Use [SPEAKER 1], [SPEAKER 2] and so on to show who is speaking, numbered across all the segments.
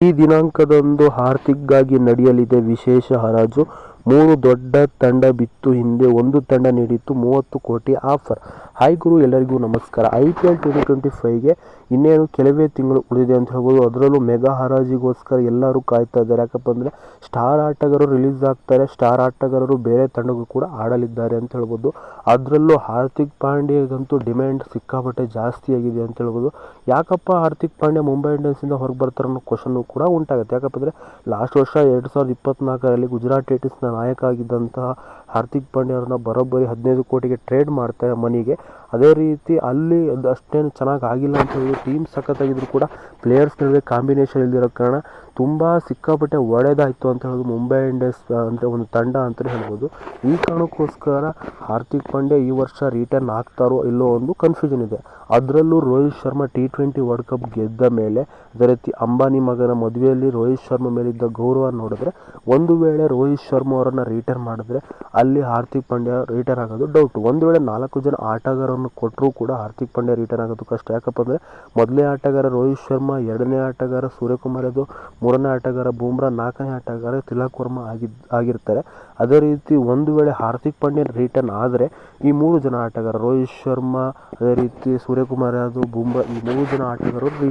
[SPEAKER 1] ಈ ದಿನಾಂಕದಂದು ಹಾರ್ದಿಕ್ಗಾಗಿ ನಡೆಯಲಿದೆ ವಿಶೇಷ ಹರಾಜು. ಮೂರು ದೊಡ್ಡ ತಂಡ ಬಿತ್ತು. ಹಿಂದೆ ಒಂದು ತಂಡ ನೀಡಿತ್ತು, ಮೂವತ್ತು ಕೋಟಿ ಆಫರ್. ಹಾಯ್ ಗುರು, ಎಲ್ಲರಿಗೂ ನಮಸ್ಕಾರ. I P L twenty twenty ಫೈವ್ಗೆ ಇನ್ನೇನು ಕೆಲವೇ ತಿಂಗಳು ಉಳಿದಿದೆ ಅಂತ ಹೇಳ್ಬೋದು. ಅದರಲ್ಲೂ ಮೆಗಾ ಹರಾಜಿಗೋಸ್ಕರ ಎಲ್ಲರೂ ಕಾಯ್ತಾ ಇದ್ದಾರೆ. ಯಾಕಪ್ಪ ಅಂದರೆ ಸ್ಟಾರ್ ಆಟಗಾರರು ರಿಲೀಸ್ ಆಗ್ತಾರೆ. ಸ್ಟಾರ್ ಆಟಗಾರರು ಬೇರೆ ತಂಡಗೂ ಕೂಡ ಆಡಲಿದ್ದಾರೆ ಅಂತ ಹೇಳ್ಬೋದು. ಅದರಲ್ಲೂ ಹಾರ್ದಿಕ್ ಪಾಂಡ್ಯಗಂತೂ ಡಿಮ್ಯಾಂಡ್ ಸಿಕ್ಕಾಪಟ್ಟೆ ಜಾಸ್ತಿ ಆಗಿದೆ ಅಂತ ಹೇಳ್ಬೋದು. ಯಾಕಪ್ಪ ಹಾರ್ದಿಕ್ ಪಾಂಡ್ಯ ಮುಂಬೈ ಇಂಡಿಯನ್ಸಿಂದ ಹೊರಗೆ ಬರ್ತಾರೆ ಅನ್ನೋ ಕ್ವಶನ್ ಕೂಡ ಉಂಟಾಗುತ್ತೆ. ಯಾಕಪ್ಪ ಅಂದರೆ ಲಾಸ್ಟ್ ವರ್ಷ ಎರಡು ಸಾವಿರದ ಇಪ್ಪತ್ತ್ನಾಲ್ಕರಲ್ಲಿ ಗುಜರಾತ್ ಟೈಟನ್ಸ್ನ ನಾಯಕ ಆಗಿದ್ದಂತಹ ಹಾರ್ದಿಕ್ ಪಾಂಡ್ಯ ಅವ್ರನ್ನ ಬರೋಬ್ಬರಿ ಹದಿನೈದು ಕೋಟಿಗೆ ಟ್ರೇಡ್ ಮಾಡ್ತಾರೆ ಮನಿಗೆ. ಅದೇ ರೀತಿ ಅಲ್ಲಿ ಅಷ್ಟೇನು ಚೆನ್ನಾಗಿ ಆಗಿಲ್ಲ ಅಂತ ಹೇಳಿ ಟೀಮ್ ಸಖತ್ತಾಗಿದ್ರು ಕೂಡ ಪ್ಲೇಯರ್ಸ್ ನಡುವೆ ಕಾಂಬಿನೇಷನ್ ಇಲ್ದಿರೋ ಕಾರಣ ತುಂಬ ಸಿಕ್ಕಾಪಟ್ಟೆ ಒಳ್ಳೆಯದಾಯಿತು ಅಂತ ಹೇಳೋದು ಮುಂಬೈ ಇಂಡಿಯನ್ಸ್ ಅಂತ ಒಂದು ತಂಡ ಅಂತಲೇ ಹೇಳ್ಬೋದು. ಈ ಕಾರಣಕ್ಕೋಸ್ಕರ ಹಾರ್ದಿಕ್ ಪಾಂಡ್ಯ ಈ ವರ್ಷ ರಿಟರ್ನ್ ಆಗ್ತಾರೋ ಇಲ್ಲೋ ಒಂದು ಕನ್ಫ್ಯೂಷನ್ ಇದೆ. ಅದರಲ್ಲೂ Rohit Sharma T twenty world cup ಗೆದ್ದ ಮೇಲೆ, ಅದೇ ರೀತಿ ಅಂಬಾನಿ ಮಗನ ಮದುವೆಯಲ್ಲಿ ರೋಹಿತ್ ಶರ್ಮಾ ಮೇಲಿದ್ದ ಗೌರವ ನೋಡಿದ್ರೆ ಒಂದು ವೇಳೆ ರೋಹಿತ್ ಶರ್ಮಾ ಅವರನ್ನು ರಿಟೈರ್ ಮಾಡಿದ್ರೆ ಅಲ್ಲಿ ಹಾರ್ದಿಕ್ ಪಾಂಡ್ಯ ರಿಟೈರ್ ಆಗೋದು ಡೌಟ್ ಒಂದು ವೇಳೆ ನಾಲ್ಕು ಜನ ಆಟಗಾರರನ್ನು ಕೊಟ್ಟರೂ ಕೂಡ ಹಾರ್ದಿಕ್ ಪಾಂಡ್ಯ ರಿಟೈರ್ ಆಗೋದು ಕಷ್ಟ. ಯಾಕಪ್ಪ ಅಂದರೆ ಮೊದಲನೇ ಆಟಗಾರ ರೋಹಿತ್ ಶರ್ಮಾ, ಎರಡನೇ ಆಟಗಾರ ಸೂರ್ಯಕುಮಾರ್ ಯಾದವ್, ಮೂರನೇ ಆಟಗಾರ ಬೂಮ್ರಾ, ನಾಲ್ಕನೇ ಆಟಗಾರ ತಿಲಕ್ ವರ್ಮಾ ಆಗಿದ್, ಆಗಿರ್ತಾರೆ. ಅದೇ ರೀತಿ ಒಂದು ವೇಳೆ ಹಾರ್ದಿಕ್ ಪಾಂಡ್ಯ ರಿಟರ್ನ್ ಆದರೆ ಈ ಮೂರು ಜನ ಆಟಗಾರ ರೋಹಿತ್ ಶರ್ಮಾ, ಅದೇ ರೀತಿ ಸೂರ್ಯಕುಮಾರ್ ಯಾದವ್, ಬೂಮ್ರಾ ಈ ಮೂರು ಜನ ಆಟಗಾರರು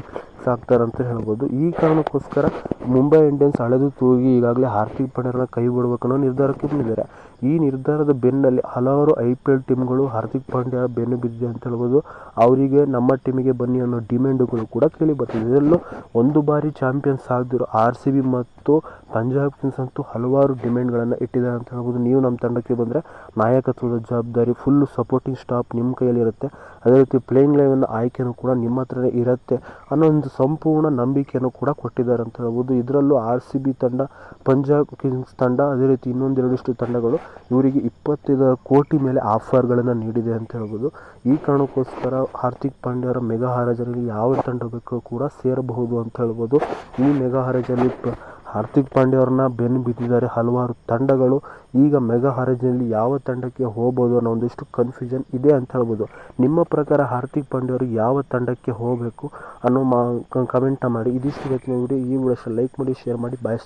[SPEAKER 1] ಆಗ್ತಾರೆ ಅಂತ ಹೇಳ್ಬೋದು. ಈ ಕಾರಣಕ್ಕೋಸ್ಕರ ಮುಂಬೈ ಇಂಡಿಯನ್ಸ್ ಹಳೆದು ತೂಗಿ ಈಗಾಗಲೇ ಹಾರ್ದಿಕ್ ಪಾಂಡ್ಯರನ್ನ ಕೈ ಬಿಡಬೇಕನ್ನೋ ನಿರ್ಧಾರಕ್ಕೆ ಬಂದಿದ್ದಾರೆ. ಈ ನಿರ್ಧಾರದ ಬೆನ್ನಲ್ಲಿ ಹಲವಾರು ಐ ಪಿ ಎಲ್ ಟೀಮ್ಗಳು ಹಾರ್ದಿಕ್ ಪಾಂಡ್ಯ ಬೆನ್ನು ಬಿದ್ದಿದೆ ಅಂತ ಹೇಳ್ಬೋದು. ಅವರಿಗೆ ನಮ್ಮ ಟೀಮಿಗೆ ಬನ್ನಿ ಅನ್ನೋ ಡಿಮ್ಯಾಂಡುಗಳು ಕೂಡ ಕೇಳಿ ಬರ್ತಿದೆ. ಇದರಲ್ಲೂ ಒಂದು ಬಾರಿ ಚಾಂಪಿಯನ್ಸ್ ಆಗದಿರೋ ಆರ್ ಸಿ ಬಿ ಮತ್ತು ಪಂಜಾಬ್ ಕಿಂಗ್ಸ್ ಅಂತೂ ಹಲವಾರು ಡಿಮ್ಯಾಂಡ್ಗಳನ್ನು ಇಟ್ಟಿದ್ದಾರೆ ಅಂತ ಹೇಳ್ಬೋದು. ನೀವು ನಮ್ಮ ತಂಡಕ್ಕೆ ಬಂದರೆ ನಾಯಕತ್ವದ ಜವಾಬ್ದಾರಿ ಫುಲ್ ಸಪೋರ್ಟಿಂಗ್ ಸ್ಟಾಫ್ ನಿಮ್ಮ ಕೈಯಲ್ಲಿರುತ್ತೆ ಅದೇ ರೀತಿ ಪ್ಲೇಯಿಂಗ್ ಲೆವೆನ್ ಆಯ್ಕೆನೂ ಕೂಡ ನಿಮ್ಮ ಹತ್ರನೇ ಇರುತ್ತೆ ಅನ್ನೋ ಒಂದು ಸಂಪೂರ್ಣ ನಂಬಿಕೆಯನ್ನು ಕೂಡ ಕೊಟ್ಟಿದ್ದಾರೆ ಅಂತ ಹೇಳ್ಬೋದು. ಇದರಲ್ಲೂ ಆರ್ ಸಿ ಬಿ ತಂಡ, ಪಂಜಾಬ್ ಕಿಂಗ್ಸ್ ತಂಡ, ಅದೇ ರೀತಿ ಇನ್ನೊಂದೆರಡಿಷ್ಟು ತಂಡಗಳು ಇವರಿಗೆ ಇಪ್ಪತ್ತೈದು ಕೋಟಿ ಮೇಲೆ ಆಫರ್ಗಳನ್ನು ನೀಡಿದೆ ಅಂತ ಹೇಳ್ಬೋದು. ಈ ಕಾರಣಕ್ಕೋಸ್ಕರ ಹಾರ್ದಿಕ್ ಪಾಂಡ್ಯ ಅವರ ಮೆಗಾ ಹರಾಜಲ್ಲಿ ಯಾವ ತಂಡ ಬೇಕೋ ಕೂಡ ಸೇರಬಹುದು ಅಂತ ಹೇಳ್ಬೋದು. ಈ ಮೆಗಾ ಹರಾಜಲ್ಲಿ ಹಾರ್ದಿಕ್ ಪಾಂಡ್ಯ ಅವ್ರನ್ನ ಬೆನ್ನು ಬಿದ್ದಿದ್ದಾರೆ. ಹಲವಾರು ತಂಡಗಳು ಈಗ ಮೆಗಾ ಹರಾಜಿನಲ್ಲಿ ಯಾವ ತಂಡಕ್ಕೆ ಹೋಗ್ಬೋದು ಅನ್ನೋ ಒಂದಿಷ್ಟು ಕನ್ಫ್ಯೂಷನ್ ಇದೆ ಅಂತ ಹೇಳ್ಬೋದು. ನಿಮ್ಮ ಪ್ರಕಾರ ಹಾರ್ದಿಕ್ ಪಾಂಡ್ಯ ಅವರು ಯಾವ ತಂಡಕ್ಕೆ ಹೋಗಬೇಕು ಅನ್ನೋ ಮಾ ಕಮೆಂಟ್ನ ಮಾಡಿ. ಇದಿಷ್ಟು ಇವತ್ತಿನ ವಿಡಿಯೋ ಈ ವಿಡಿಯೋ ಲೈಕ್ ಮಾಡಿ ಶೇರ್ ಮಾಡಿ. ಬಾಯ್